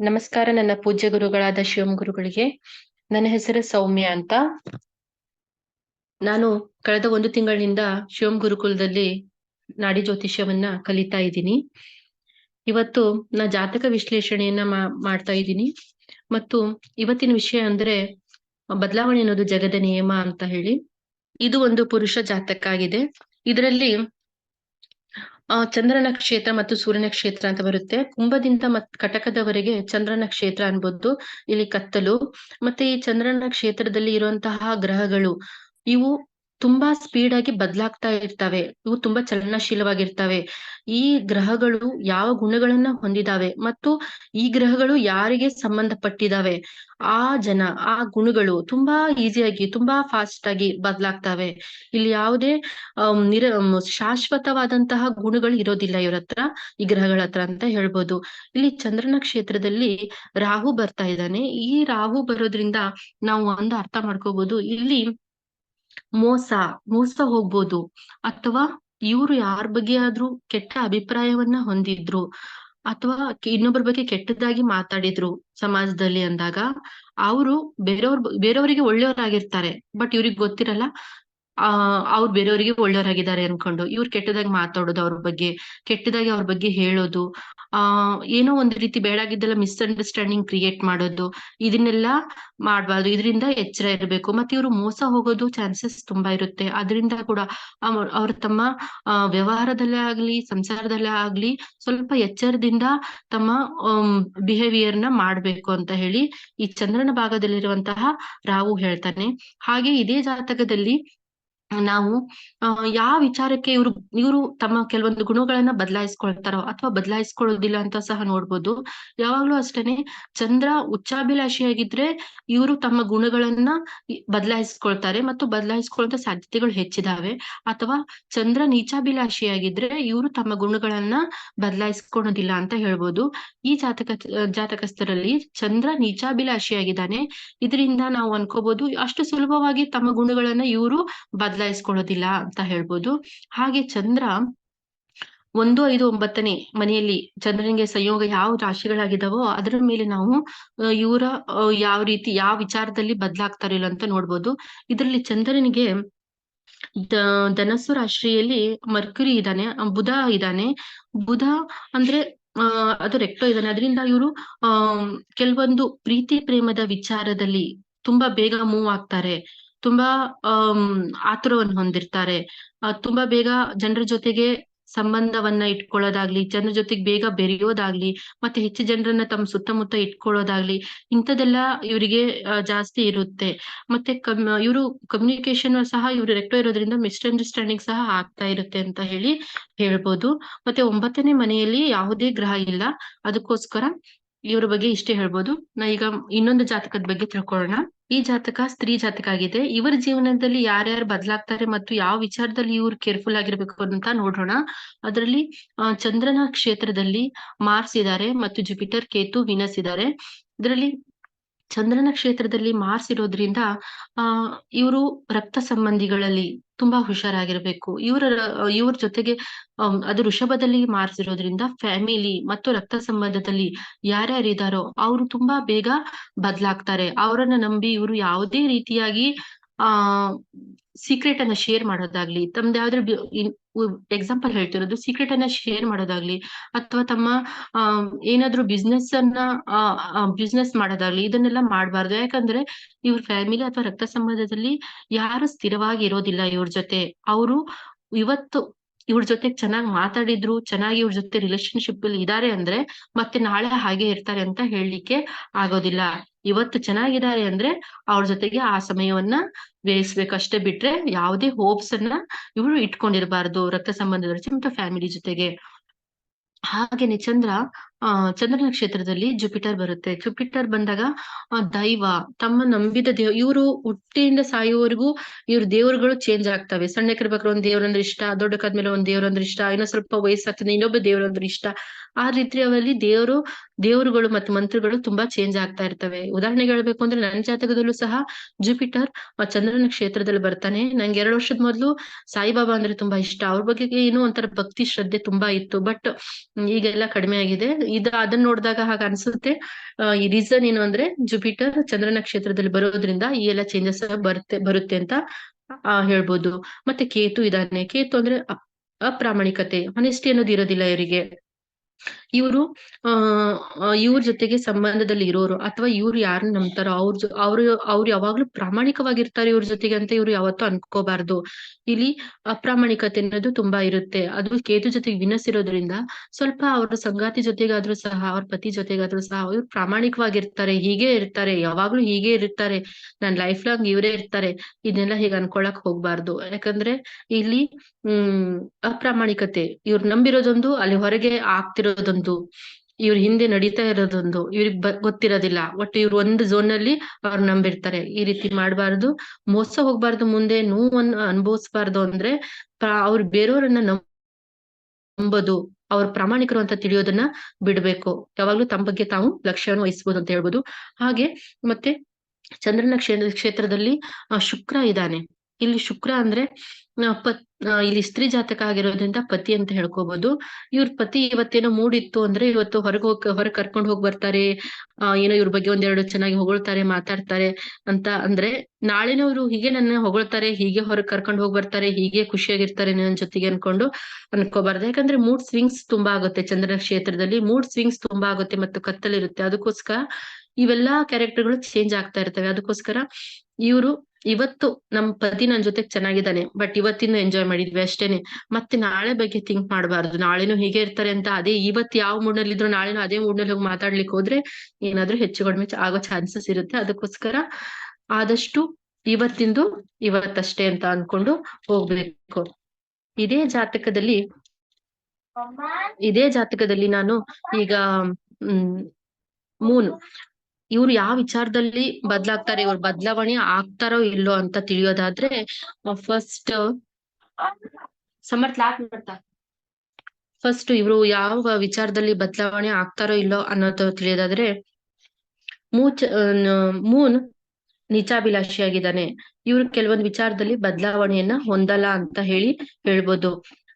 ನಮಸ್ಕಾರ ನನ್ನ ಪೂಜ್ಯ ಗುರುಗಳಾದ ಶಿವಂ ಗುರುಗಳಿಗೆ. ನನ್ನ ಹೆಸರು ಸೌಮ್ಯ ಅಂತ. ನಾನು ಕಳೆದ ಒಂದು ತಿಂಗಳಿನಿಂದ ಶಿವಂ ಗುರುಕುಲದಲ್ಲಿ ನಾಡಿ ಜ್ಯೋತಿಷ್ಯವನ್ನ ಕಲಿತಾ ಇದ್ದೀನಿ. ಇವತ್ತು ನಾ ಜಾತಕ ವಿಶ್ಲೇಷಣೆಯನ್ನ ಮಾಡ್ತಾ ಇದ್ದೀನಿ. ಮತ್ತು ಇವತ್ತಿನ ವಿಷಯ ಅಂದ್ರೆ ಬದಲಾವಣೆ ಅನ್ನೋದು ಜಗದ ನಿಯಮ ಅಂತ ಹೇಳಿ. ಇದು ಒಂದು ಪುರುಷ ಜಾತಕ ಆಗಿದೆ. ಇದರಲ್ಲಿ ಆ, ಚಂದ್ರನ ಕ್ಷೇತ್ರ ಮತ್ತು ಸೂರ್ಯನ ಕ್ಷೇತ್ರ ಅಂತ ಬರುತ್ತೆ. ಕುಂಭದಿಂದ ಮತ್ ಕಟಕದವರೆಗೆ ಚಂದ್ರನ ಕ್ಷೇತ್ರ ಅನ್ಬೋದು. ಇಲ್ಲಿ ಕತ್ತಲು. ಮತ್ತೆ ಈ ಚಂದ್ರನ ಕ್ಷೇತ್ರದಲ್ಲಿ ಇರುವಂತಹ ಗ್ರಹಗಳು, ಇವು ತುಂಬಾ ಸ್ಪೀಡ್ ಆಗಿ ಬದಲಾಗ್ತಾ ಇರ್ತವೆ. ಇವು ತುಂಬಾ ಚಲನಶೀಲವಾಗಿರ್ತವೆ. ಈ ಗ್ರಹಗಳು ಯಾವ ಗುಣಗಳನ್ನ ಹೊಂದಿದಾವೆ ಮತ್ತು ಈ ಗ್ರಹಗಳು ಯಾರಿಗೆ ಸಂಬಂಧಪಟ್ಟಿದಾವೆ? ಆ ಜನ, ಆ ಗುಣಗಳು ತುಂಬಾ ಈಸಿಯಾಗಿ ತುಂಬಾ ಫಾಸ್ಟ್ ಆಗಿ ಬದಲಾಗ್ತವೆ. ಇಲ್ಲಿ ಯಾವುದೇ ನಿರ ಶಾಶ್ವತವಾದಂತಹ ಗುಣಗಳು ಇರೋದಿಲ್ಲ ಇವ್ರ ಹತ್ರ, ಈ ಗ್ರಹಗಳ ಹತ್ರ ಅಂತ ಹೇಳ್ಬೋದು. ಇಲ್ಲಿ ಚಂದ್ರನ ಕ್ಷೇತ್ರದಲ್ಲಿ ರಾಹು ಬರ್ತಾ ಇದ್ದಾನೆ. ಈ ರಾಹು ಬರೋದ್ರಿಂದ ನಾವು ಒಂದು ಅರ್ಥ ಮಾಡ್ಕೋಬಹುದು ಇಲ್ಲಿ ಮೋಸ ಮೋಸ ಹೋಗ್ಬೋದು. ಅಥವಾ ಇವ್ರು ಯಾರ ಬಗ್ಗೆ ಆದ್ರೂ ಕೆಟ್ಟ ಅಭಿಪ್ರಾಯವನ್ನ ಹೊಂದಿದ್ರು, ಅಥವಾ ಇನ್ನೊಬ್ಬರ ಬಗ್ಗೆ ಕೆಟ್ಟದಾಗಿ ಮಾತಾಡಿದ್ರು ಸಮಾಜದಲ್ಲಿ ಅಂದಾಗ, ಅವರು ಬೇರೆಯವ್ರ ಬೇರೆಯವರಿಗೆ ಒಳ್ಳೆಯವರಾಗಿರ್ತಾರೆ. ಬಟ್ ಇವ್ರಿಗೆ ಗೊತ್ತಿರಲ್ಲ, ಆ, ಅವ್ರು ಬೇರೆಯವರಿಗೆ ಒಳ್ಳೆಯವರಾಗಿದ್ದಾರೆ ಅನ್ಕೊಂಡು. ಇವ್ರು ಕೆಟ್ಟದಾಗಿ ಮಾತಾಡೋದು ಅವ್ರ ಬಗ್ಗೆ, ಕೆಟ್ಟದಾಗಿ ಅವ್ರ ಬಗ್ಗೆ ಹೇಳೋದು ಆ, ಏನೋ ಒಂದು ರೀತಿ ಬೇಡಾಗಿದ್ದೆಲ್ಲ ಮಿಸ್ಅಂಡರ್ಸ್ಟ್ಯಾಂಡಿಂಗ್ ಕ್ರಿಯೇಟ್ ಮಾಡೋದು, ಇದನ್ನೆಲ್ಲ ಮಾಡಬಾರ್ದು. ಇದರಿಂದ ಎಚ್ಚರ ಇರಬೇಕು. ಮತ್ತೆ ಇವರು ಮೋಸ ಹೋಗೋದು ಚಾನ್ಸಸ್ ತುಂಬಾ ಇರುತ್ತೆ. ಅದರಿಂದ ಕೂಡ ಅವ್ರ ತಮ್ಮ ವ್ಯವಹಾರದಲ್ಲೇ ಆಗ್ಲಿ, ಸಂಸಾರದಲ್ಲೇ ಆಗ್ಲಿ ಸ್ವಲ್ಪ ಎಚ್ಚರದಿಂದ ತಮ್ಮ ಬಿಹೇವಿಯರ್ನ ಮಾಡ್ಬೇಕು ಅಂತ ಹೇಳಿ ಈ ಚಂದ್ರನ ಭಾಗದಲ್ಲಿರುವಂತಹ ರಾವು ಹೇಳ್ತಾನೆ. ಹಾಗೆ ಇದೇ ಜಾತಕದಲ್ಲಿ ನಾವು ಯಾವ ವಿಚಾರಕ್ಕೆ ಇವ್ರು, ಇವರು ತಮ್ಮ ಕೆಲವೊಂದು ಗುಣಗಳನ್ನ ಬದಲಾಯಿಸ್ಕೊಳ್ತಾರೋ ಅಥವಾ ಬದಲಾಯಿಸ್ಕೊಳ್ಳೋದಿಲ್ಲ ಅಂತ ಸಹ ನೋಡ್ಬೋದು. ಯಾವಾಗ್ಲೂ ಅಷ್ಟೇನೆ ಚಂದ್ರ ಉಚ್ಚಾಭಿಲಾಷಿಯಾಗಿದ್ರೆ ಇವರು ತಮ್ಮ ಗುಣಗಳನ್ನ ಬದಲಾಯಿಸ್ಕೊಳ್ತಾರೆ ಮತ್ತು ಬದಲಾಯಿಸ್ಕೊಳ್ಳೋ ಸಾಧ್ಯತೆಗಳು ಹೆಚ್ಚಿದಾವೆ. ಅಥವಾ ಚಂದ್ರ ನೀಚಾಭಿಲಾಷಿಯಾಗಿದ್ರೆ ಇವರು ತಮ್ಮ ಗುಣಗಳನ್ನ ಬದಲಾಯಿಸ್ಕೊಳೋದಿಲ್ಲ ಅಂತ ಹೇಳ್ಬೋದು. ಈ ಜಾತಕ, ಜಾತಕಸ್ಥರಲ್ಲಿ ಚಂದ್ರ ನೀಚಾಭಿಲಾಷಿಯಾಗಿದ್ದಾನೆ. ಇದರಿಂದ ನಾವು ಅನ್ಕೋಬಹುದು ಅಷ್ಟು ಸುಲಭವಾಗಿ ತಮ್ಮ ಗುಣಗಳನ್ನ ಇವರು ಬದ ಬದಲಾಯಿಸ್ಕೊಳ್ಳೋದಿಲ್ಲ ಅಂತ ಹೇಳ್ಬೋದು. ಹಾಗೆ ಚಂದ್ರ ಒಂದು, ಐದು, ಒಂಬತ್ತನೇ ಮನೆಯಲ್ಲಿ ಚಂದ್ರನಿಗೆ ಸಂಯೋಗ ಯಾವ ರಾಶಿಗಳಾಗಿದಾವೋ ಅದರ ಮೇಲೆ ನಾವು ಇವರ ಯಾವ ರೀತಿ, ಯಾವ ವಿಚಾರದಲ್ಲಿ ಬದಲಾಗ್ತಾರಿಲ್ಲ ಅಂತ ನೋಡ್ಬೋದು. ಇದರಲ್ಲಿ ಚಂದ್ರನಿಗೆ ಧನಸ್ಸು ರಾಶಿಯಲ್ಲಿ ಮರ್ಕುರಿ ಇದ್ದಾನೆ ಬುಧ ಇದ್ದಾನೆ. ಬುಧ ಅಂದ್ರೆ ಅದು ರೆಕ್ಟೋ ಇದ್ದಾನೆ. ಅದರಿಂದ ಇವರು ಕೆಲವೊಂದು ಪ್ರೀತಿ, ಪ್ರೇಮದ ವಿಚಾರದಲ್ಲಿ ತುಂಬಾ ಬೇಗ ಮೂವ್ ಆಗ್ತಾರೆ. ತುಂಬಾ ಅಹ್ ಆತುರವನ್ನು ಹೊಂದಿರ್ತಾರೆ. ತುಂಬಾ ಬೇಗ ಜನರ ಜೊತೆಗೆ ಸಂಬಂಧವನ್ನ ಇಟ್ಕೊಳ್ಳೋದಾಗ್ಲಿ, ಜನರ ಜೊತೆಗೆ ಬೇಗ ಬೆರೆಯೋದಾಗ್ಲಿ, ಮತ್ತೆ ಹೆಚ್ಚು ಜನರನ್ನ ತಮ್ಮ ಸುತ್ತಮುತ್ತ ಇಟ್ಕೊಳ್ಳೋದಾಗ್ಲಿ, ಇಂಥದೆಲ್ಲ ಇವರಿಗೆ ಜಾಸ್ತಿ ಇರುತ್ತೆ. ಮತ್ತೆ ಕಮ್, ಇವರು ಕಮ್ಯುನಿಕೇಶನ್ ಸಹ ಇವರು ರೆಕ್ಟೋ ಇರೋದ್ರಿಂದ ಮಿಸ್ಅಂಡರ್ಸ್ಟ್ಯಾಂಡಿಂಗ್ ಸಹ ಆಗ್ತಾ ಇರುತ್ತೆ ಅಂತ ಹೇಳಿ ಹೇಳ್ಬೋದು. ಮತ್ತೆ ಒಂಬತ್ತನೇ ಮನೆಯಲ್ಲಿ ಯಾವುದೇ ಗ್ರಹ ಇಲ್ಲ. ಅದಕ್ಕೋಸ್ಕರ ಇವ್ರ ಬಗ್ಗೆ ಇಷ್ಟೇ ಹೇಳ್ಬೋದು. ನಾ ಈಗ ಇನ್ನೊಂದು ಜಾತಕದ ಬಗ್ಗೆ ತಿಳ್ಕೊಳ್ಳೋಣ. ಈ ಜಾತಕ ಸ್ತ್ರೀ ಜಾತಕ ಆಗಿದೆ. ಇವರ ಜೀವನದಲ್ಲಿ ಯಾರ್ಯಾರು ಬದಲಾಗ್ತಾರೆ ಮತ್ತು ಯಾವ ವಿಚಾರದಲ್ಲಿ ಇವರು ಕೇರ್ಫುಲ್ ಆಗಿರ್ಬೇಕು ಅಂತ ನೋಡೋಣ ಅದರಲ್ಲಿ ಚಂದ್ರನ ಕ್ಷೇತ್ರದಲ್ಲಿ ಮಾರ್ಸ್ ಇದ್ದಾರೆ ಮತ್ತು ಜುಪಿಟರ್ ಕೇತು, ವಿನಸ್ ಇದ್ದಾರೆ ಇದರಲ್ಲಿ ಚಂದ್ರನ ಕ್ಷೇತ್ರದಲ್ಲಿ ಮಾರ್ಸ್ ಇರೋದ್ರಿಂದ ಆ, ಇವರು ರಕ್ತ ಸಂಬಂಧಿಗಳಲ್ಲಿ ತುಂಬಾ ಹುಷಾರಾಗಿರ್ಬೇಕು. ಇವರ, ಇವ್ರ ಜೊತೆಗೆ ಅದು ಋಷಭದಲ್ಲಿ ಮಾರ್ಸ್ ಇರೋದ್ರಿಂದ ಫ್ಯಾಮಿಲಿ ಮತ್ತು ರಕ್ತ ಸಂಬಂಧದಲ್ಲಿ ಯಾರ್ಯಾರಿದಾರೋ ಅವರು ತುಂಬಾ ಬೇಗ ಬದ್ಲಾಗ್ತಾರೆ. ಅವರನ್ನ ನಂಬಿ ಇವರು ಯಾವುದೇ ರೀತಿಯಾಗಿ, ಆ ಸೀಕ್ರೆಟ್ ಅನ್ನ ಶೇರ್ ಮಾಡೋದಾಗ್ಲಿ, ತಮ್ದು ಯಾವ್ದ್ರ ಎಕ್ಸಾಂಪಲ್ ಹೇಳ್ತಿರೋದು ಸೀಕ್ರೆಟ್ ಅನ್ನ ಶೇರ್ ಮಾಡೋದಾಗ್ಲಿ, ಅಥವಾ ತಮ್ಮ ಏನಾದ್ರೂ ಬಿಸ್ನೆಸ್ ಅನ್ನ ಬಿಸ್ನೆಸ್ ಮಾಡೋದಾಗ್ಲಿ, ಇದನ್ನೆಲ್ಲ ಮಾಡಬಾರ್ದು. ಯಾಕಂದ್ರೆ ಇವ್ರ ಫ್ಯಾಮಿಲಿ ಅಥವಾ ರಕ್ತ ಸಂಬಂಧದಲ್ಲಿ ಯಾರು ಸ್ಥಿರವಾಗಿ ಇರೋದಿಲ್ಲ ಇವ್ರ ಜೊತೆ. ಅವರು ಇವತ್ತು ಇವ್ರ ಜೊತೆ ಚೆನ್ನಾಗಿ ಮಾತಾಡಿದ್ರು, ಚೆನ್ನಾಗಿ ಇವ್ರ ಜೊತೆ ರಿಲೇಶನ್ಶಿಪ್ ಅಲ್ಲಿ ಇದಾರೆ ಅಂದ್ರೆ ಮತ್ತೆ ನಾಳೆ ಹಾಗೆ ಇರ್ತಾರೆ ಅಂತ ಹೇಳಲಿಕ್ಕೆ ಆಗೋದಿಲ್ಲ. ಇವತ್ತು ಚೆನ್ನಾಗಿದ್ದಾರೆ ಅಂದ್ರೆ ಅವ್ರ ಜೊತೆಗೆ ಆ ಸಮಯವನ್ನ ವ್ಯಯಿಸ್ಬೇಕಷ್ಟೇ ಬಿಟ್ರೆ ಯಾವುದೇ ಹೋಪ್ಸ್ ಅನ್ನ ಇವರು ಇಟ್ಕೊಂಡಿರ್ಬಾರ್ದು ರಕ್ತ ಸಂಬಂಧದ ಮತ್ತು ಫ್ಯಾಮಿಲಿ ಜೊತೆಗೆ. ಹಾಗೆ ಚಂದ್ರ ಆ ಚಂದ್ರನ ಕ್ಷೇತ್ರದಲ್ಲಿ ಜುಪಿಟರ್ ಬರುತ್ತೆ. ಜುಪಿಟರ್ ಬಂದಾಗ ದೈವ, ತಮ್ಮ ನಂಬಿದ ದೇವ್, ಇವರು ಹುಟ್ಟಿಯಿಂದ ಸಾಯುವವರೆಗೂ ಇವ್ರ ದೇವರುಗಳು ಚೇಂಜ್ ಆಗ್ತವೆ. ಸಣ್ಣಕ್ಕಿರ್ಬೇಕಾದ್ರೆ ಒಂದ್ ದೇವ್ರಂದ್ರೆ ಇಷ್ಟ ದೊಡ್ಡಕಾದ್ಮೇಲೆ ಒಂದ್ ದೇವ್ರಂದ್ರೆ ಇಷ್ಟ, ಇನ್ನೊಂದ್ ಸ್ವಲ್ಪ ವಯಸ್ಸಾಗ್ತದೆ, ಇನ್ನೊಬ್ಬ ದೇವ್ರಂದ್ರೆ ಇಷ್ಟ. ಆ ರೀತಿ ಅವರಲ್ಲಿ ದೇವರು, ದೇವರುಗಳು ಮತ್ತು ಮಂತ್ರಗಳು ತುಂಬಾ ಚೇಂಜ್ ಆಗ್ತಾ ಇರ್ತವೆ. ಉದಾಹರಣೆಗೆ ಹೇಳ್ಬೇಕು ಅಂದ್ರೆ ನನ್ನ ಜಾತಕದಲ್ಲೂ ಸಹ ಜುಪಿಟರ್ ಚಂದ್ರನ ಕ್ಷೇತ್ರದಲ್ಲಿ ಬರ್ತಾನೆ. ನಂಗೆ ಎರಡು ವರ್ಷದ ಮೊದಲು ಸಾಯಿಬಾಬಾ ಅಂದ್ರೆ ತುಂಬಾ ಇಷ್ಟ. ಅವ್ರ ಬಗ್ಗೆ ಏನೋ ಒಂಥರ ಭಕ್ತಿ, ಶ್ರದ್ಧೆ ತುಂಬಾ ಇತ್ತು. ಬಟ್ ಈಗೆಲ್ಲ ಕಡಿಮೆ ಆಗಿದೆ. ಇದು ಅದನ್ನ ನೋಡಿದಾಗ ಹಾಗ ಅನ್ಸುತ್ತೆ. ಈ ರೀಸನ್ ಏನು ಅಂದ್ರೆ ಜುಪಿಟರ್ ಚಂದ್ರನ ಕ್ಷೇತ್ರದಲ್ಲಿ ಬರೋದ್ರಿಂದ ಈ ಎಲ್ಲ ಚೇಂಜಸ್ ಬರುತ್ತೆ ಬರುತ್ತೆ ಅಂತ ಹೇಳ್ಬೋದು. ಮತ್ತೆ ಕೇತು ಇದಾನೆ. ಕೇತು ಅಂದ್ರೆ ಅಪ್- ಅಪ್ರಾಮಾಣಿಕತೆ ಅನೆಸ್ಟಿ ಅನ್ನೋದು ಇರೋದಿಲ್ಲ ಇವರಿಗೆ. ಇವರು ಇವ್ರ ಜೊತೆಗೆ ಸಂಬಂಧದಲ್ಲಿ ಇರೋರು ಅಥವಾ ಇವ್ರು ಯಾರನ್ನ ನಂಬ್ತಾರೋ ಅವ್ರ ಅವ್ರು ಅವ್ರು ಯಾವಾಗ್ಲೂ ಪ್ರಾಮಾಣಿಕವಾಗಿರ್ತಾರೆ ಇವ್ರ ಜೊತೆಗೆ ಅಂತ ಇವ್ರು ಯಾವತ್ತೂ ಅನ್ಕೋಬಾರ್ದು. ಇಲ್ಲಿ ಅಪ್ರಾಮಾಣಿಕತೆ ಅನ್ನೋದು ತುಂಬಾ ಇರುತ್ತೆ. ಅದು ಕೇತು ಜೊತೆಗೆ ವಿನಸಿರೋದ್ರಿಂದ ಸ್ವಲ್ಪ ಅವ್ರ ಸಂಗಾತಿ ಜೊತೆಗಾದ್ರೂ ಸಹ, ಅವ್ರ ಪತಿ ಜೊತೆಗಾದ್ರೂ ಸಹ ಇವ್ರು ಪ್ರಾಮಾಣಿಕವಾಗಿರ್ತಾರೆ, ಹೀಗೆ ಇರ್ತಾರೆ, ಯಾವಾಗ್ಲೂ ಹೀಗೆ ಇರ್ತಾರೆ, ನನ್ ಲೈಫ್ ಲಾಂಗ್ ಇವರೇ ಇರ್ತಾರೆ, ಇದನ್ನೆಲ್ಲ ಹೀಗೆ ಅನ್ಕೊಳಕ್ ಹೋಗ್ಬಾರ್ದು. ಯಾಕಂದ್ರೆ ಇಲ್ಲಿ, ಹ್ಮ್, ಅಪ್ರಾಮಾಣಿಕತೆ ಇವ್ರು ನಂಬಿರೋದೊಂದು, ಅಲ್ಲಿ ಹೊರಗೆ ಆಗ್ತಿರೋದೊಂದು. ಇವ್ರ ಹಿಂದೆ ನಡೀತಾ ಇರೋದೊಂದು. ಇವ್ರಿಗೆ ಗೊತ್ತಿರೋದಿಲ್ಲ. ಒಟ್ಟು ಇವ್ರು ಒಂದು ಝೋನ್ನಲ್ಲಿ ಅವ್ರು ನಂಬಿರ್ತಾರೆ. ಈ ರೀತಿ ಮಾಡಬಾರ್ದು. ಮೋಸ ಹೋಗ್ಬಾರ್ದು ಮುಂದೆ. ನೋವನ್ನ ಅನುಭವಿಸ್ಬಾರ್ದು ಅಂದ್ರೆ ಅವ್ರ ಅವ್ರು ಬೇರೆಯವರನ್ನ ನಂಬೋದು. ಅವ್ರ ಪ್ರಾಮಾಣಿಕರು ಅಂತ ತಿಳಿಯೋದನ್ನ ಬಿಡ್ಬೇಕು. ಯಾವಾಗ್ಲೂ ತಮ್ಮ ಬಗ್ಗೆ ತಾವು ಲಕ್ಷ್ಯವನ್ನು ವಹಿಸ್ಬೋದು ಅಂತ ಹೇಳ್ಬೋದು. ಹಾಗೆ ಮತ್ತೆ ಚಂದ್ರನ ಕ್ಷೇತ್ರ ಕ್ಷೇತ್ರದಲ್ಲಿ ಶುಕ್ರ ಇದ್ದಾನೆ. ಇಲ್ಲಿ ಶುಕ್ರ ಅಂದ್ರೆ ಪತ್ ಇಲ್ಲಿ ಸ್ತ್ರೀ ಜಾತಕ ಆಗಿರೋದ್ರಿಂದ ಪತಿ ಅಂತ ಹೇಳ್ಕೋಬಹುದು ಇವ್ರ ಪತಿ ಇವತ್ತೇನೋ ಮೂಡಿತ್ತು ಅಂದ್ರೆ ಇವತ್ತು ಹೊರಗೆ ಹೋಗ್, ಹೊರಗ್ ಕರ್ಕೊಂಡು ಹೋಗ್ ಬರ್ತಾರೆ. ಏನೋ ಇವ್ರ ಬಗ್ಗೆ ಒಂದೆರಡು ಚೆನ್ನಾಗಿ ಹೊಗಳ್ತಾರೆ, ಮಾತಾಡ್ತಾರೆ ಅಂತ ಅಂದ್ರೆ, ನಾಳೆನೂ ಇವ್ರು ಹೀಗೆ ನನ್ನ ಹೊಗಳ್ತಾರೆ, ಹೀಗೆ ಹೊರಗ್ ಕರ್ಕೊಂಡು ಹೋಗಿ ಬರ್ತಾರೆ, ಹೀಗೆ ಖುಷಿಯಾಗಿರ್ತಾರೆ ನನ್ನ ಜೊತೆಗೆ ಅನ್ಕೊಂಡು ಅನ್ಕೋಬಾರ್ದು. ಯಾಕಂದ್ರೆ ಮೂಡ್ ಸ್ವಿಂಗ್ಸ್ ತುಂಬಾ ಆಗುತ್ತೆ ಚಂದ್ರನ ಕ್ಷೇತ್ರದಲ್ಲಿ. ಮೂಡ್ ಸ್ವಿಂಗ್ಸ್ ತುಂಬಾ ಆಗುತ್ತೆ ಮತ್ತು ಕತ್ತಲಿರುತ್ತೆ. ಅದಕ್ಕೋಸ್ಕರ ಇವೆಲ್ಲಾ ಕ್ಯಾರೆಕ್ಟರ್ಗಳು ಚೇಂಜ್ ಆಗ್ತಾ ಇರ್ತವೆ. ಅದಕ್ಕೋಸ್ಕರ ಇವರು ಇವತ್ತು ನಮ್ ಪತಿ ನನ್ ಜೊತೆ ಚೆನ್ನಾಗಿದ್ದಾನೆ, ಬಟ್ ಇವತ್ತಿಂದ ಎಂಜಾಯ್ ಮಾಡಿದ್ವಿ ಅಷ್ಟೇನೆ. ಮತ್ತೆ ನಾಳೆ ಬಗ್ಗೆ ಥಿಂಕ್ ಮಾಡಬಾರ್ದು. ನಾಳೆನೂ ಹೀಗೆ ಇರ್ತಾರೆ ಅಂತ ಅದೇ ಇವತ್ ಯಾವ ಮೂಡ್ನಲ್ಲಿ ಇದ್ರು ನಾಳೆನು ಅದೇ ಮೂಡ್ನಲ್ಲಿ ಹೋಗಿ ಮಾತಾಡ್ಲಿಕ್ಕೆ ಹೋದ್ರೆ ಏನಾದ್ರೂ ಹೆಚ್ಚು ಕಡಿಮೆ ಆಗೋ ಚಾನ್ಸಸ್ ಇರುತ್ತೆ. ಅದಕ್ಕೋಸ್ಕರ ಆದಷ್ಟು ಇವತ್ತಿಂದು ಇವತ್ತಷ್ಟೇ ಅಂತ ಅನ್ಕೊಂಡು ಹೋಗ್ಬೇಕು. ಇದೇ ಜಾತಕದಲ್ಲಿ ಇದೇ ಜಾತಕದಲ್ಲಿ ನಾನು ಈಗ, ಹ್ಮ್, ಮೂನ್. ಇವ್ರು ಯಾವ ವಿಚಾರದಲ್ಲಿ ಬದ್ಲಾಗ್ತಾರೆ, ಇವ್ರ ಬದಲಾವಣೆ ಆಗ್ತಾರೋ ಇಲ್ಲೋ ಅಂತ ತಿಳಿಯೋದಾದ್ರೆ ಫಸ್ಟ್ ಸಮರ್ಥ ಮಾಡ್ತಾ? ಫಸ್ಟ್ ಇವ್ರು ಯಾವ ವಿಚಾರದಲ್ಲಿ ಬದಲಾವಣೆ ಆಗ್ತಾರೋ ಇಲ್ಲೋ ಅನ್ನೋದು ತಿಳಿಯೋದಾದ್ರೆ ಮೂಚ ಮೂನ್ ನಿಚಾಭಿಲಾಷಿಯಾಗಿದ್ದಾನೆ. ಇವ್ರು ಕೆಲವೊಂದು ವಿಚಾರದಲ್ಲಿ ಬದಲಾವಣೆಯನ್ನ ಹೊಂದಲ್ಲ ಅಂತ ಹೇಳಿ ಹೇಳ್ಬೋದು.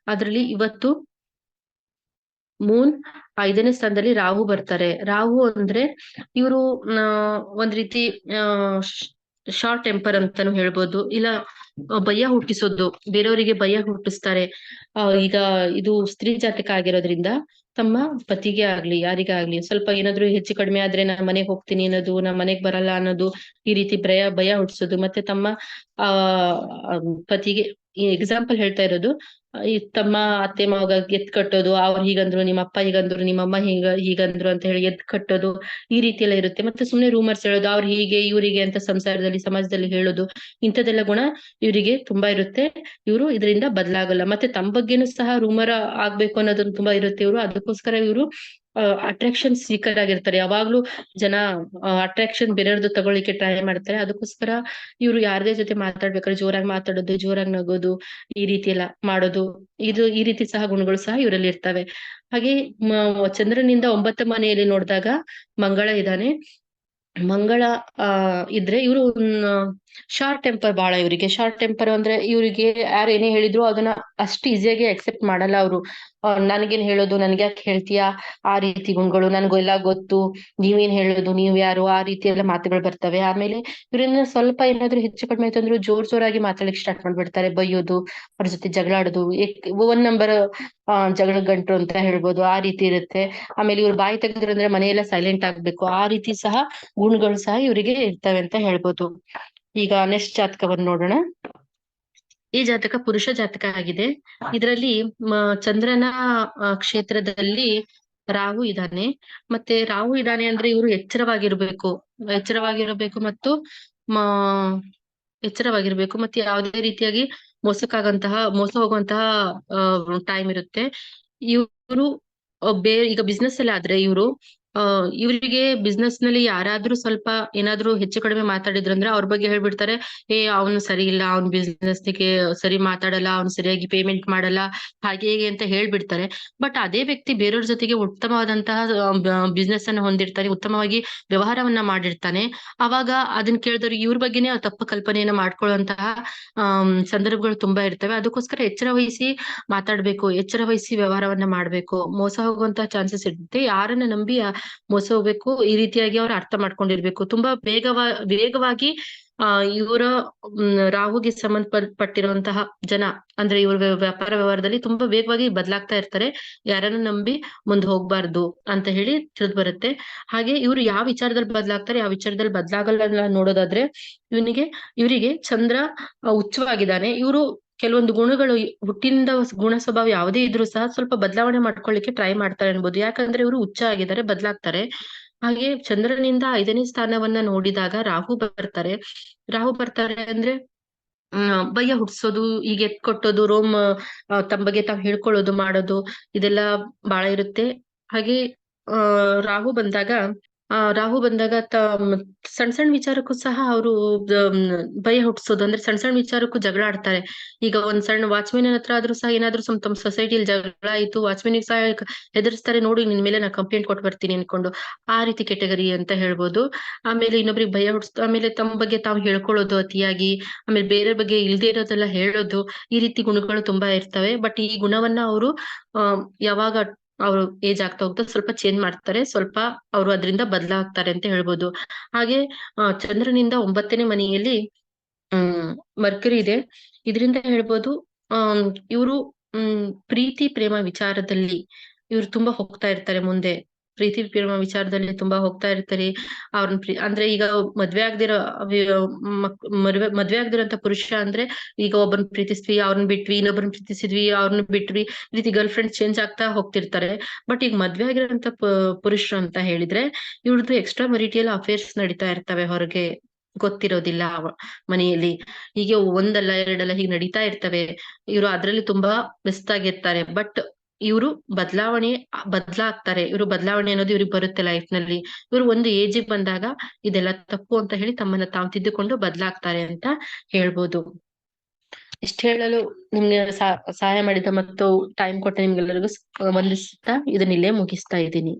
ಅದ್ರಲ್ಲಿ ಇವತ್ತು ಮೂನ್ ಐದನೇ ಸ್ಥಾನದಲ್ಲಿ ರಾಹು ಬರ್ತಾರೆ. ರಾಹು ಅಂದ್ರೆ ಇವರು ಒಂದ್ ರೀತಿ ಶಾರ್ಟ್ ಟೆಂಪರ್ ಅಂತಾನು ಹೇಳ್ಬೋದು. ಇಲ್ಲ ಭಯ ಹುಟ್ಟಿಸೋದು. ಬೇರೆಯವರಿಗೆ ಭಯ ಹುಟ್ಟಿಸ್ತಾರೆ. ಈಗ ಇದು ಸ್ತ್ರೀ ಜಾತಕ ಆಗಿರೋದ್ರಿಂದ ತಮ್ಮ ಪತಿಗೆ ಆಗ್ಲಿ ಯಾರಿಗೇ ಆಗ್ಲಿ ಸ್ವಲ್ಪ ಏನಾದ್ರು ಹೆಚ್ಚು ಕಡಿಮೆ ಆದ್ರೆ ನಾನ್ ಮನೆಗೆ ಹೋಗ್ತೀನಿ ಅನ್ನೋದು ನಾ ಮನೆಗ್ ಬರಲ್ಲ ಅನ್ನೋದು ಈ ರೀತಿ ಭಯ ಭಯ ಹುಟ್ಟಿಸೋದು. ಮತ್ತೆ ತಮ್ಮ ಆ, ಪತಿಗೆ ಈ ಎಕ್ಸಾಂಪಲ್ ಹೇಳ್ತಾ ಇರೋದು ಈ ತಮ್ಮ ಅತ್ತೆ ಮಾವಗ ಎತ್ ಕಟ್ಟೋದು, ಅವ್ರು ಹೀಗಂದ್ರು, ನಿಮ್ಮ ಅಪ್ಪ ಹೀಗಂದ್ರು, ನಿಮ್ಮ ಅಮ್ಮ ಹೀಗ, ಹೀಗಂದ್ರು ಅಂತ ಹೇಳಿ ಎದ್ ಕಟ್ಟೋದು, ಈ ರೀತಿ ಎಲ್ಲ ಇರುತ್ತೆ. ಮತ್ತೆ ಸುಮ್ನೆ ರೂಮರ್ಸ್ ಹೇಳೋದು, ಅವ್ರು ಹೀಗೆ, ಇವರಿಗೆ ಅಂತ ಸಂಸಾರದಲ್ಲಿ, ಸಮಾಜದಲ್ಲಿ ಹೇಳೋದು, ಇಂಥದ್ದೆಲ್ಲ ಗುಣ ಇವರಿಗೆ ತುಂಬಾ ಇರುತ್ತೆ. ಇವರು ಇದರಿಂದ ಬದಲಾಗಲ್ಲ. ಮತ್ತೆ ತಮ್ಮ ಬಗ್ಗೆನೂ ಸಹ ರೂಮರ್ ಆಗ್ಬೇಕು ಅನ್ನೋದನ್ನು ತುಂಬಾ ಇರುತ್ತೆ ಇವರು. ಅದಕ್ಕೋಸ್ಕರ ಇವರು ಅಟ್ರಾಕ್ಷನ್ ಸೀಕರ್ ಆಗಿರ್ತಾರೆ. ಯಾವಾಗ್ಲೂ ಜನ ಅಟ್ರಾಕ್ಷನ್ ಬೇರೆಯವ್ರದ್ದು ತಗೊಳ್ಳಿಕ್ಕೆ ಟ್ರೈ ಮಾಡ್ತಾರೆ. ಅದಕ್ಕೋಸ್ಕರ ಇವ್ರು ಯಾರದೇ ಜೊತೆ ಮಾತಾಡ್ಬೇಕಾದ್ರೆ ಜೋರಾಗಿ ಮಾತಾಡೋದು, ಜೋರಾಗಿ ನಗೋದು, ಈ ರೀತಿ ಎಲ್ಲ ಮಾಡೋದು. ಇದು ಈ ರೀತಿ ಸಹ ಗುಣಗಳು ಸಹ ಇವರಲ್ಲಿ ಇರ್ತವೆ. ಹಾಗೆ ಚಂದ್ರನಿಂದ ಒಂಬತ್ತು ಮನೆಯಲ್ಲಿ ನೋಡಿದಾಗ ಮಂಗಳ ಇದ್ದಾನೆ. ಮಂಗಳ, ಆ, ಇದ್ರೆ ಇವರು ಶಾರ್ಟ್ ಟೆಂಪರ್ ಬಹಳ ಇವರಿಗೆ. ಶಾರ್ಟ್ ಟೆಂಪರ್ ಅಂದ್ರೆ ಇವರಿಗೆ ಯಾರು ಏನೇ ಹೇಳಿದ್ರು ಅದನ್ನ ಅಷ್ಟು ಈಸಿಯಾಗಿ ಅಕ್ಸೆಪ್ಟ್ ಮಾಡಲ್ಲ ಅವರು. ನನ್ಗೇನ್ ಹೇಳೋದು, ನನ್ಗೆ ಯಾಕೆ ಹೇಳ್ತೀಯಾ? ಆ ರೀತಿ ಗುಣಗಳು ನನ್ಗೆಲ್ಲ ಗೊತ್ತು. ನೀವೇನ್ ಹೇಳೋದು, ನೀವ್ ಯಾರು? ಆ ರೀತಿ ಎಲ್ಲ ಮಾತುಗಳು ಬರ್ತವೆ. ಆಮೇಲೆ ಇವ್ರನ್ನ ಸ್ವಲ್ಪ ಏನಾದ್ರು ಹೆಚ್ಚು ಕಡಿಮೆ ಆಯ್ತು ಅಂದ್ರೆ ಜೋರ್ ಜೋರಾಗಿ ಮಾತಾಡಲಿಕ್ಕೆ ಸ್ಟಾರ್ಟ್ ಮಾಡ್ಬಿಡ್ತಾರೆ. ಬೈಯೋದು, ಅವ್ರ ಜೊತೆ ಜಗಳಾಡೋದು. ಒನ್ ನಂಬರ್ ಜಗಳ ಗಂಟು ಅಂತ ಹೇಳ್ಬೋದು. ಆ ರೀತಿ ಇರುತ್ತೆ. ಆಮೇಲೆ ಇವ್ರು ಬಾಯಿ ತೆಗೆದ್ರು ಅಂದ್ರೆ ಮನೆಯೆಲ್ಲ ಸೈಲೆಂಟ್ ಆಗ್ಬೇಕು. ಆ ರೀತಿ ಸಹ ಗುಣಗಳು ಸಹ ಇವರಿಗೆ ಇರ್ತವೆ ಅಂತ ಹೇಳ್ಬೋದು. ಈಗ ನೆಕ್ಸ್ಟ್ ಜಾತಕವನ್ನು ನೋಡೋಣ. ಈ ಜಾತಕ ಪುರುಷ ಜಾತಕ ಆಗಿದೆ. ಇದರಲ್ಲಿ ಚಂದ್ರನ ಕ್ಷೇತ್ರದಲ್ಲಿ ರಾಹು ಇದ್ದಾನೆ. ಮತ್ತೆ ರಾಹು ಇದ್ದಾನೆ ಅಂದ್ರೆ ಇವರು ಎಚ್ಚರವಾಗಿರ್ಬೇಕು. ಎಚ್ಚರವಾಗಿರಬೇಕು ಮತ್ತು ಎಚ್ಚರವಾಗಿರ್ಬೇಕು. ಮತ್ತೆ ಯಾವುದೇ ರೀತಿಯಾಗಿ ಮೋಸಕ್ಕಾಗಂತಹ, ಮೋಸ ಹೋಗುವಂತಹ ಟೈಮ್ ಇರುತ್ತೆ. ಇವರು ಬೇರೆ ಈಗ ಬಿಸ್ನೆಸ್ ಅಲ್ಲಿ ಆದ್ರೆ ಇವರು ಇವರಿಗೆ ಬಿಸ್ನೆಸ್ನಲ್ಲಿ ಯಾರಾದ್ರೂ ಸ್ವಲ್ಪ ಏನಾದ್ರೂ ಹೆಚ್ಚು ಕಡಿಮೆ ಮಾತಾಡಿದ್ರಂದ್ರೆ ಅವ್ರ ಬಗ್ಗೆ ಹೇಳ್ಬಿಡ್ತಾರೆ, ಏ, ಅವ್ನು ಸರಿ ಇಲ್ಲ, ಅವ್ನ್ ಬಿಸ್ನೆಸ್ಗೆ ಸರಿ ಮಾತಾಡಲ್ಲ, ಅವ್ನು ಸರಿಯಾಗಿ ಪೇಮೆಂಟ್ ಮಾಡಲ್ಲ, ಹಾಗೆ ಹೇಗೆ ಅಂತ ಹೇಳ್ಬಿಡ್ತಾರೆ. ಬಟ್ ಅದೇ ವ್ಯಕ್ತಿ ಬೇರೆಯವ್ರ ಜೊತೆಗೆ ಉತ್ತಮವಾದಂತಹ ಬಿಸ್ನೆಸ್ ಅನ್ನು ಹೊಂದಿರ್ತಾನೆ, ಉತ್ತಮವಾಗಿ ವ್ಯವಹಾರವನ್ನ ಮಾಡಿರ್ತಾನೆ. ಅವಾಗ ಅದನ್ನ ಕೇಳಿದವ್ರು ಇವ್ರ ಬಗ್ಗೆನೇ ತಪ್ಪು ಕಲ್ಪನೆಯನ್ನ ಮಾಡ್ಕೊಳ್ಳುವಂತಹ ಸಂದರ್ಭಗಳು ತುಂಬಾ ಇರ್ತವೆ. ಅದಕ್ಕೋಸ್ಕರ ಎಚ್ಚರ ವಹಿಸಿ ಮಾತಾಡ್ಬೇಕು, ಎಚ್ಚರ ವಹಿಸಿ ವ್ಯವಹಾರವನ್ನ ಮಾಡ್ಬೇಕು. ಮೋಸ ಹೋಗುವಂತಹ ಚಾನ್ಸಸ್ ಇರುತ್ತೆ. ಯಾರನ್ನ ನಂಬಿ ಮೋಸ ಹೋಗ್ಬೇಕು ಈ ರೀತಿಯಾಗಿ ಅವ್ರು ಅರ್ಥ ಮಾಡ್ಕೊಂಡಿರ್ಬೇಕು. ತುಂಬಾ ಬೇಗವಾಗಿ ವೇಗವಾಗಿ, ಆ, ಇವರ ರಾಹುಗೆ ಸಂಬಂಧಪಟ್ಟಿರುವಂತಹ ಜನ, ಅಂದ್ರೆ ಇವ್ರ ವ್ಯಾಪಾರ ವ್ಯವಹಾರದಲ್ಲಿ ತುಂಬಾ ವೇಗವಾಗಿ ಬದಲಾಗ್ತಾ ಇರ್ತಾರೆ. ಯಾರನ್ನು ನಂಬಿ ಮುಂದೆ ಹೋಗ್ಬಾರ್ದು ಅಂತ ಹೇಳಿ ತಿಳಿದು ಬರುತ್ತೆ. ಹಾಗೆ ಇವ್ರು ಯಾವ ವಿಚಾರದಲ್ಲಿ ಬದಲಾಗ್ತಾರೆ, ಯಾವ ವಿಚಾರದಲ್ಲಿ ಬದಲಾಗಲ್ಲ ನೋಡೋದಾದ್ರೆ, ಇವನಿಗೆ, ಇವರಿಗೆ ಚಂದ್ರ ಉಚ್ಚವಾಗಿದ್ದಾನೆ ಇವರು ಕೆಲವೊಂದು ಗುಣಗಳು ಹುಟ್ಟಿನಿಂದ ಗುಣ ಸ್ವಭಾವ ಯಾವುದೇ ಇದ್ರೂ ಸಹ ಸ್ವಲ್ಪ ಬದಲಾವಣೆ ಮಾಡ್ಕೊಳ್ಳಿಕ್ಕೆ ಟ್ರೈ ಮಾಡ್ತಾರೆ ಅನ್ಬೋದು. ಯಾಕಂದ್ರೆ ಇವರು ಉಚ್ಚ ಆಗಿದ್ದಾರೆ, ಬದಲಾಗ್ತಾರೆ. ಹಾಗೆ ಚಂದ್ರನಿಂದ ಐದನೇ ಸ್ಥಾನವನ್ನ ನೋಡಿದಾಗ ರಾಹು ಬರ್ತಾರೆ. ರಾಹು ಬರ್ತಾರೆ ಅಂದ್ರೆ ಭಯ ಹುಟ್ಸೋದು ಈಗ ಎತ್ ಕೊಟ್ಟೋದು, ರೋಮ್ ತಮ್ಮ ಬಗ್ಗೆ ತಾವ್ ಹೇಳ್ಕೊಳ್ಳೋದು, ಮಾಡೋದು, ಇದೆಲ್ಲ ಬಾಳ ಇರುತ್ತೆ. ಹಾಗೆ, ಆ, ರಾಹು ಬಂದಾಗ ಆ, ರಾಹು ಬಂದಾಗ ತ ಸಣ್ಣ ಸಣ್ಣ ವಿಚಾರಕ್ಕೂ ಸಹ ಅವರು ಭಯ ಹುಟ್ಟಿಸೋದು. ಅಂದ್ರೆ ಸಣ್ಣ ಸಣ್ಣ ವಿಚಾರಕ್ಕೂ ಜಗಳ ಆಡ್ತಾರೆ. ಈಗ ಒಂದ್ ಸಣ್ಣ ವಾಚ್ಮೆನ್ ಹತ್ರ ಆದ್ರೂ ಸಹ ಏನಾದ್ರು ತಮ್ಮ ಸೊಸೈಟಿಲಿ ಜಗಳ ಆಯ್ತು. ವಾಚ್ಮೆನ್ ಸಹ ಹೆದರ್ಸ್ತಾರೆ, ನೋಡಿ, ನಿನ್ ಮೇಲೆ ನಾ ಕಂಪ್ಲೇಂಟ್ ಕೊಟ್ಟು ಬರ್ತೀನಿ ಅನ್ಕೊಂಡು. ಆ ರೀತಿ ಕೆಟಗರಿ ಅಂತ ಹೇಳ್ಬೋದು. ಆಮೇಲೆ ಇನ್ನೊಬ್ರಿಗೆ ಭಯ ಹುಟ್ಟಿಸ್ ಆಮೇಲೆ ತಮ್ಮ ಬಗ್ಗೆ ತಾವು ಹೇಳ್ಕೊಳ್ಳೋದು ಅತಿಯಾಗಿ. ಆಮೇಲೆ ಬೇರೆ ಬಗ್ಗೆ ಇಲ್ದೇ ಇರೋದೆಲ್ಲ ಹೇಳೋದು. ಈ ರೀತಿ ಗುಣಗಳು ತುಂಬಾ ಇರ್ತವೆ. ಬಟ್ ಈ ಗುಣವನ್ನ ಅವರು ಯಾವಾಗ ಅವ್ರು ಏಜ್ ಆಗ್ತಾ ಹೋಗ್ತಾ ಸ್ವಲ್ಪ ಚೇಂಜ್ ಮಾಡ್ತಾರೆ, ಸ್ವಲ್ಪ ಅವರು ಅದರಿಂದ ಬದಲಾಗ್ತಾರೆ ಅಂತ ಹೇಳ್ಬೋದು. ಹಾಗೆ ಚಂದ್ರನಿಂದ ಒಂಬತ್ತನೇ ಮನೆಯಲ್ಲಿ, ಹ್ಮ್ ಮರ್ಕರಿ ಇದೆ. ಇದರಿಂದ ಹೇಳ್ಬೋದು ಅಹ್ ಇವರು, ಹ್ಮ್, ಪ್ರೀತಿ, ಪ್ರೇಮ ವಿಚಾರದಲ್ಲಿ ಇವ್ರು ತುಂಬಾ ಹೋಗ್ತಾ ಇರ್ತಾರೆ ಮುಂದೆ. ಪ್ರೀತಿ ಪ್ರೇಮ ವಿಚಾರದಲ್ಲಿ ತುಂಬಾ ಹೋಗ್ತಾ ಇರ್ತಾರೆ. ಅವ್ರನ್ನ ಅಂದ್ರೆ ಈಗ ಮದ್ವೆ ಆಗದಿರೋ ಮದ್ವೆ ಮದ್ವೆ ಆಗದಿರೋಂತ ಪುರುಷ ಅಂದ್ರೆ ಈಗ ಒಬ್ಬನ್ ಪ್ರೀತಿಸ್ವಿ ಅವ್ರನ್ನ ಬಿಟ್ವಿ ಇನ್ನೊಬ್ಬರನ್ನ ಪ್ರೀತಿಸಿದ್ವಿ ಅವ್ರನ್ನ ಬಿಟ್ವಿ, ಈ ರೀತಿ ಗರ್ಲ್ ಫ್ರೆಂಡ್ ಚೇಂಜ್ ಆಗ್ತಾ ಹೋಗ್ತಿರ್ತಾರೆ. ಬಟ್ ಈಗ ಮದ್ವೆ ಆಗಿರೋಂತ ಪುರುಷರು ಅಂತ ಹೇಳಿದ್ರೆ ಇವ್ರದ್ದು ಎಕ್ಸ್ಟ್ರಾ ಮೆರಿಟಿಯಲ್ ಅಫೇರ್ಸ್ ನಡೀತಾ ಇರ್ತವೆ ಹೊರಗೆ. ಗೊತ್ತಿರೋದಿಲ್ಲ ಮನೆಯಲ್ಲಿ. ಹೀಗೆ ಒಂದಲ್ಲ ಎರಡಲ್ಲ ಹೀಗೆ ನಡೀತಾ ಇರ್ತವೆ. ಇವರು ಅದ್ರಲ್ಲಿ ತುಂಬಾ ಆಗಿರ್ತಾರೆ ಬಟ್ ಇವರು ಬದಲಾವಣೆ, ಬದಲಾಗ್ತಾರೆ. ಇವರು ಬದಲಾವಣೆ ಅನ್ನೋದು ಇವ್ರಿಗೆ ಬರುತ್ತೆ ಲೈಫ್ನಲ್ಲಿ. ಇವರು ಒಂದು ಏಜಿಗೆ ಬಂದಾಗ ಇದೆಲ್ಲ ತಪ್ಪು ಅಂತ ಹೇಳಿ ತಮ್ಮನ್ನ ತಾವು ತಿದ್ದುಕೊಂಡು ಬದಲಾಗ್ತಾರೆ ಅಂತ ಹೇಳ್ಬೋದು. ಇಷ್ಟ ಹೇಳಲು ನಿಮ್ಗೆ ಸಹಾಯ ಮಾಡಿದ ಮತ್ತು ಟೈಮ್ ಕೊಟ್ಟ ನಿಮ್ಗೆಲ್ಲರಿಗೂ ವಂದಿಸುತ್ತಾ ಇದನ್ನ ಇಲ್ಲೇ ಮುಗಿಸ್ತಾ ಇದ್ದೀನಿ.